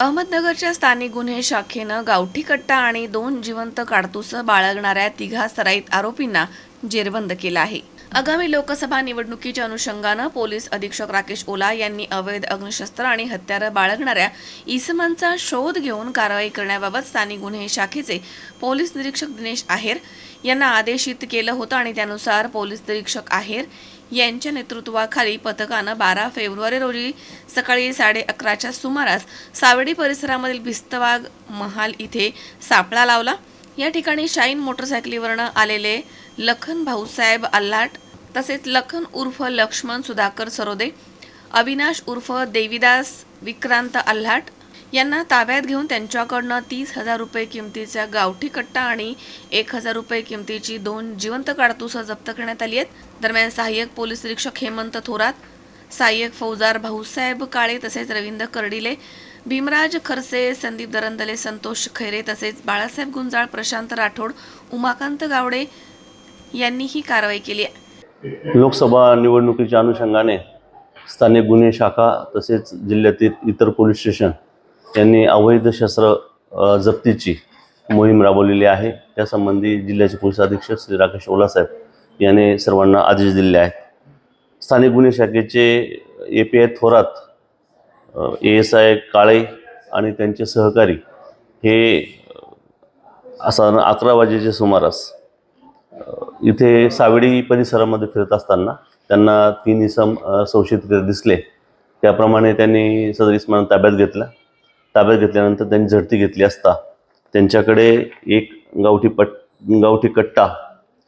अहमदनगरच्या स्थानिक गुन्हे शाखेनं गावठी कट्टा आणि दोन जिवंत काडतुसं बाळगणाऱ्या तिघा सराईत आरोपींना जेरबंद केलं आहे. आगामी लोकसभा निवडणुकीच्या अनुषंगानं पोलीस अधीक्षक राकेश ओला यांनी अवैध अग्निशस्त्र आणि हत्यारं बाळगणाऱ्या इसमांचा शोध घेऊन कारवाई करण्याबाबत स्थानिक गुन्हे शाखेचे पोलीस निरीक्षक दिनेश आहेर यांना आदेशित केलं होतं आणि त्यानुसार पोलीस निरीक्षक आहेर यांच्या नेतृत्वाखाली पथकानं बारा फेब्रुवारी रोजी सकाळी साडे अकराच्या सुमारास सावडी परिसरामधील भिस्तवाग महाल इथे सापळा लावला. या ठिकाणी शाईन मोटरसायकलीवरनं आलेले लखन भाऊसाहेब आल्हाट तसेच लखन उर्फ लक्ष्मण सुधाकर सरोदे अविनाश उर्फ देविदास विक्रांत आल्हाट यांना ताब्यात घेऊन त्यांच्याकडनं तीस हजार रुपये किमतीचा गावठी कट्टा आणि एक हजार रुपये किमतीची दोन जिवंत काडतुसं जप्त करण्यात आली आहेत. दरम्यान सहाय्यक पोलीस निरीक्षक हेमंत थोरात सहाय्यक फौजदार भाऊसाहेब काळे तसेच रवींद्र कर्डिले भीमराज खरसे संदीप दरंदले संतोष खैरे तसेच बाळासाहेब गुंजाळ प्रशांत राठोड उमाकांत गावडे यांनी ही कारवाई केली आहे. लोकसभा निवडणुकीच्या अनुषंगाने स्थानिक गुन्हे शाखा तसेच जिल्ह्यातील इतर पोलीस स्टेशन यांनी अवैध शस्त्र जप्तीची मोहीम राबवलेली आहे. त्यासंबंधी जिल्ह्याचे पोलीस अधीक्षक श्री राकेश ओलासाहेब यांनी सर्वांना आदेश दिले आहेत. स्थानिक गुन्हे शाखेचे A P I Thorat A S I Kale आणि त्यांचे सहकारी हे साधारण असा अकरा वाजेच्या सुमारास इथे सावेडी परिसरामध्ये फिरत असताना त्यांना तीन इसम संशयित दिसले. त्याप्रमाणे त्यांनी सदर इस्माना ताब्यात घेतला. ताब्यात घेतल्यानंतर त्यांनी झडती घेतली असता त्यांच्याकडे एक गावठी पट गावठी कट्टा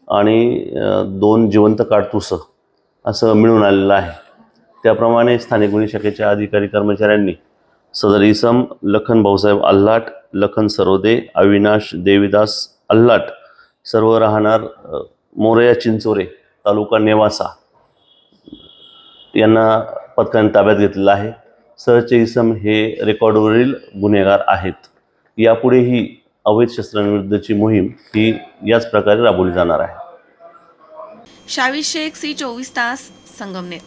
आणि दोन जिवंत काडतुसं असं मिळून आलेलं आहे. त्याप्रमाणे स्थानिक गुन्हे शाखेच्या अधिकारी कर्मचाऱ्यांनी सदर इसम लखन भाऊसाहेब अल्लाट लखन सरोदे अविनाश देविदास अल्लाट सर्व राहणार मोरया चिंचोरे तालुका नेवासा यांना पथकाने ताब्यात घेतलेलं आहे. सहचे इसम हे रेकॉर्डवरील गुन्हेगार आहेत. यापुढेही अवैध शस्त्रांविरुद्धची मोहीम ही याच प्रकारे राबवली जाणार आहे. शावी शेख सी चोवीस तास संगमनेर.